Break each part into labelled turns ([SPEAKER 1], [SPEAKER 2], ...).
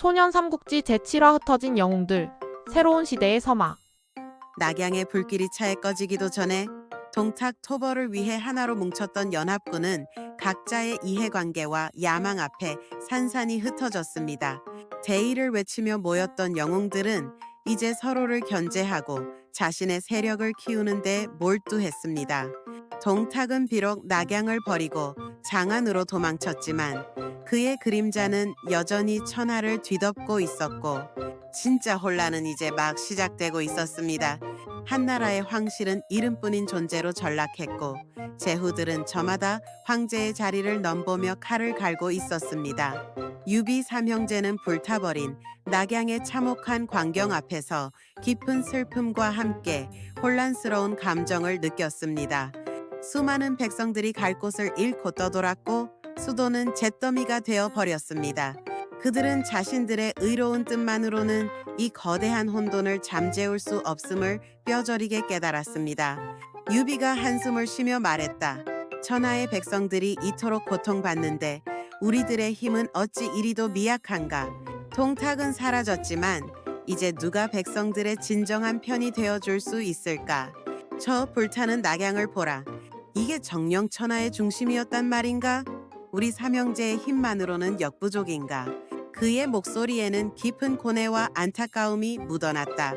[SPEAKER 1] 소년 삼국지 제7화 흩어진 영웅들 새로운 시대의 서막
[SPEAKER 2] 낙양의 불길이 차에 꺼지기도 전에 동탁 토벌을 위해 하나로 뭉쳤던 연합군은 각자의 이해관계와 야망 앞에 산산이 흩어졌습니다. 대의를 외치며 모였던 영웅들은 이제 서로를 견제하고 자신의 세력을 키우는 데 몰두했습니다. 동탁은 비록 낙양을 버리고 장안으로 도망쳤지만 그의 그림자는 여전히 천하를 뒤덮고 있었고 진짜 혼란은 이제 막 시작되고 있었습니다. 한나라의 황실은 이름뿐인 존재로 전락했고 제후들은 저마다 황제의 자리를 넘보며 칼을 갈고 있었습니다. 유비 삼형제는 불타버린 낙양의 참혹한 광경 앞에서 깊은 슬픔과 함께 혼란스러운 감정을 느꼈습니다. 수많은 백성들이 갈 곳을 잃고 떠돌았고 수도는 잿더미가 되어 버렸습니다. 그들은 자신들의 의로운 뜻만으로는 이 거대한 혼돈을 잠재울 수 없음을 뼈저리게 깨달았습니다. 유비가 한숨을 쉬며 말했다. 천하의 백성들이 이토록 고통받는데 우리들의 힘은 어찌 이리도 미약한가. 동탁은 사라졌지만 이제 누가 백성들의 진정한 편이 되어 줄 수 있을까? 저 불타는 낙양을 보라. 이게 정령 천하의 중심이었단 말인가? 우리 삼형제의 힘만으로는 역부족인가? 그의 목소리에는 깊은 고뇌와 안타까움이 묻어났다.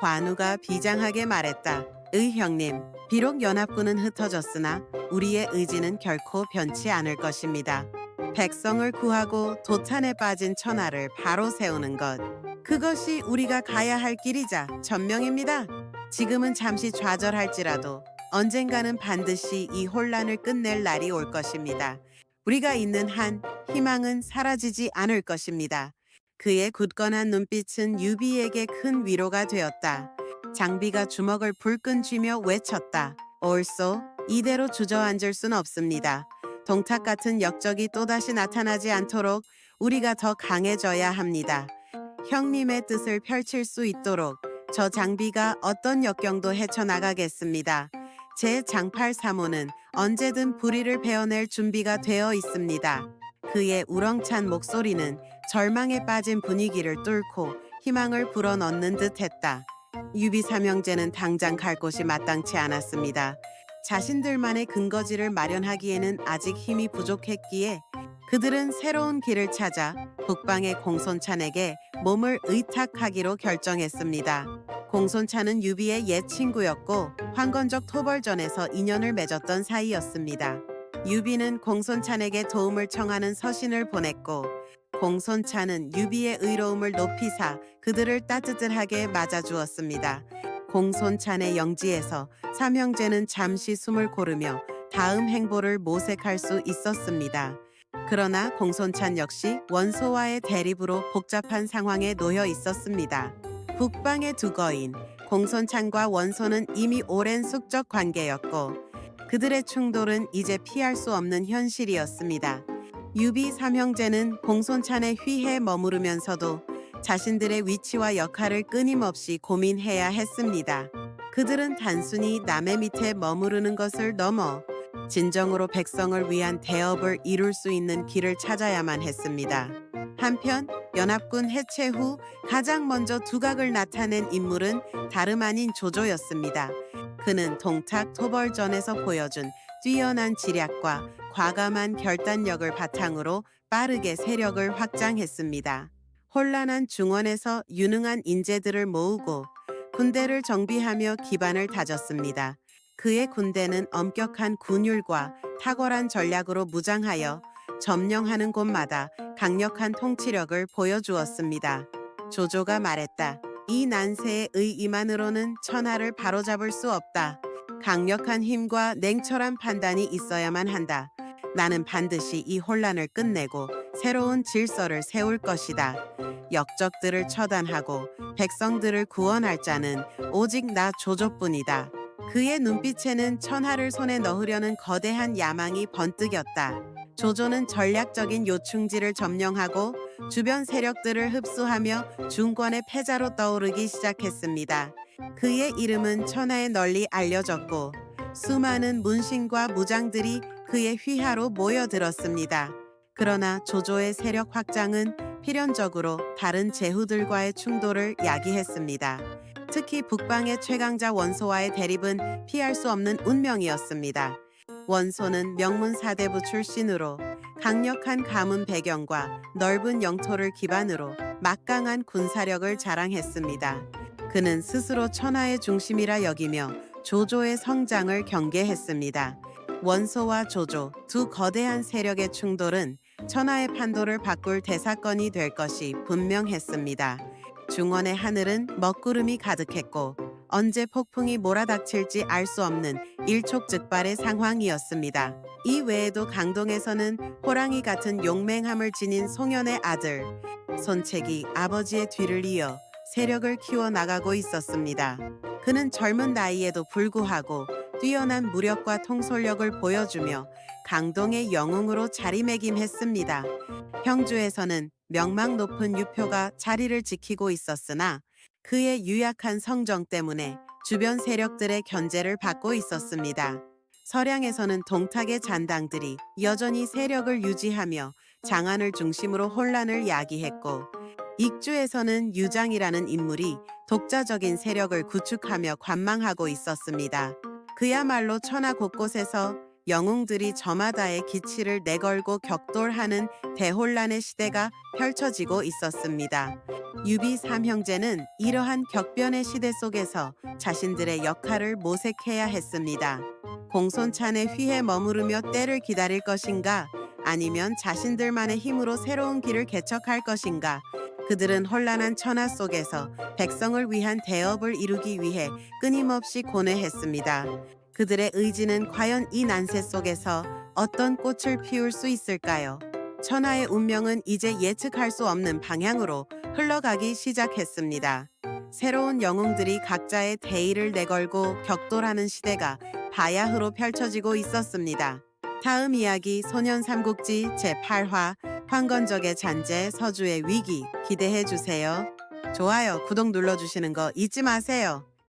[SPEAKER 2] 관우가 비장하게 말했다. 의 형님, 비록 연합군은 흩어졌으나 우리의 의지는 결코 변치 않을 것입니다. 백성을 구하고 도탄에 빠진 천하를 바로 세우는 것. 그것이 우리가 가야 할 길이자 전명입니다. 지금은 잠시 좌절할지라도 언젠가는 반드시 이 혼란을 끝낼 날이 올 것입니다. 우리가 있는 한 희망은 사라지지 않을 것입니다. 그의 굳건한 눈빛은 유비에게 큰 위로가 되었다. 장비가 주먹을 불끈 쥐며 외쳤다. 옳소, 이대로 주저앉을 순 없습니다. 동탁 같은 역적이 또다시 나타나지 않도록 우리가 더 강해져야 합니다. 형님의 뜻을 펼칠 수 있도록 저 장비가 어떤 역경도 헤쳐나가겠습니다. 제 장팔 사모는 언제든 불의를 베어낼 준비가 되어 있습니다. 그의 우렁찬 목소리는 절망에 빠진 분위기를 뚫고 희망을 불어넣는 듯했다. 유비 삼형제는 당장 갈 곳이 마땅치 않았습니다. 자신들만의 근거지를 마련하기에는 아직 힘이 부족했기에 그들은 새로운 길을 찾아 북방의 공손찬에게 몸을 의탁하기로 결정했습니다. 공손찬은 유비의 옛 친구였고 황건적 토벌전에서 인연을 맺었던 사이였습니다. 유비는 공손찬에게 도움을 청하는 서신을 보냈고 공손찬은 유비의 의로움을 높이사 그들을 따뜻하게 맞아주었습니다. 공손찬의 영지에서 삼형제는 잠시 숨을 고르며 다음 행보를 모색할 수 있었습니다. 그러나 공손찬 역시 원소와의 대립으로 복잡한 상황에 놓여 있었습니다. 북방의 두 거인 공손찬과 원소는 이미 오랜 숙적 관계였고 그들의 충돌은 이제 피할 수 없는 현실이었습니다. 유비 삼형제는 공손찬의 휘에 머무르면서도 자신들의 위치와 역할을 끊임없이 고민해야 했습니다. 그들은 단순히 남의 밑에 머무르는 것을 넘어 진정으로 백성을 위한 대업을 이룰 수 있는 길을 찾아야만 했습니다. 한편 연합군 해체 후 가장 먼저 두각을 나타낸 인물은 다름 아닌 조조였습니다. 그는 동탁 토벌전에서 보여준 뛰어난 지략과 과감한 결단력을 바탕으로 빠르게 세력을 확장했습니다. 혼란한 중원에서 유능한 인재들을 모으고 군대를 정비하며 기반을 다졌습니다. 그의 군대는 엄격한 군율과 탁월한 전략으로 무장하여 점령하는 곳마다 강력한 통치력을 보여주었습니다. 조조가 말했다. 이 난세의 의이만으로는 천하를 바로잡을 수 없다. 강력한 힘과 냉철한 판단이 있어야만 한다. 나는 반드시 이 혼란을 끝내고 새로운 질서를 세울 것이다. 역적들을 처단하고 백성들을 구원할 자는 오직 나 조조뿐이다. 그의 눈빛에는 천하를 손에 넣으려는 거대한 야망이 번뜩였다. 조조는 전략적인 요충지를 점령하고 주변 세력들을 흡수하며 중권의 패자로 떠오르기 시작했습니다. 그의 이름은 천하에 널리 알려졌고 수많은 문신과 무장들이 그의 휘하로 모여들었습니다. 그러나 조조의 세력 확장은 필연적으로 다른 제후들과의 충돌을 야기했습니다. 특히 북방의 최강자 원소와의 대립은 피할 수 없는 운명이었습니다. 원소는 명문 사대부 출신으로 강력한 가문 배경과 넓은 영토를 기반으로 막강한 군사력을 자랑했습니다. 그는 스스로 천하의 중심이라 여기며 조조의 성장을 경계했습니다. 원소와 조조 두 거대한 세력의 충돌은 천하의 판도를 바꿀 대사건이 될 것이 분명했습니다. 중원의 하늘은 먹구름이 가득했고 언제 폭풍이 몰아닥칠지 알 수 없는 일촉즉발의 상황이었습니다. 이 외에도 강동에서는 호랑이 같은 용맹함을 지닌 송현의 아들 손책이 아버지의 뒤를 이어 세력을 키워 나가고 있었습니다. 그는 젊은 나이에도 불구하고 뛰어난 무력과 통솔력을 보여주며 강동의 영웅으로 자리매김했습니다. 형주에서는 명망 높은 유표가 자리를 지키고 있었으나 그의 유약한 성정 때문에 주변 세력들의 견제를 받고 있었습니다. 서량에서는 동탁의 잔당들이 여전히 세력을 유지하며 장안을 중심으로 혼란을 야기했고 익주에서는 유장이라는 인물이 독자적인 세력을 구축하며 관망하고 있었습니다. 그야말로 천하 곳곳에서 영웅들이 저마다의 기치를 내걸고 격돌하는 대혼란의 시대가 펼쳐지고 있었습니다. 유비 삼형제는 이러한 격변의 시대 속에서 자신들의 역할을 모색해야 했습니다. 공손찬의 휘에 머무르며 때를 기다릴 것인가 아니면 자신들만의 힘으로 새로운 길을 개척할 것인가 그들은 혼란한 천하 속에서 백성을 위한 대업을 이루기 위해 끊임없이 고뇌했습니다. 그들의 의지는 과연 이 난세 속에서 어떤 꽃을 피울 수 있을까요? 천하의 운명은 이제 예측할 수 없는 방향으로 흘러가기 시작했습니다. 새로운 영웅들이 각자의 대의를 내걸고 격돌하는 시대가 바야흐로 펼쳐지고 있었습니다. 다음 이야기 소년 삼국지 제8화 황건적의 잔재 서주의 위기 기대해 주세요. 좋아요, 구독 눌러주시는 거 잊지 마세요.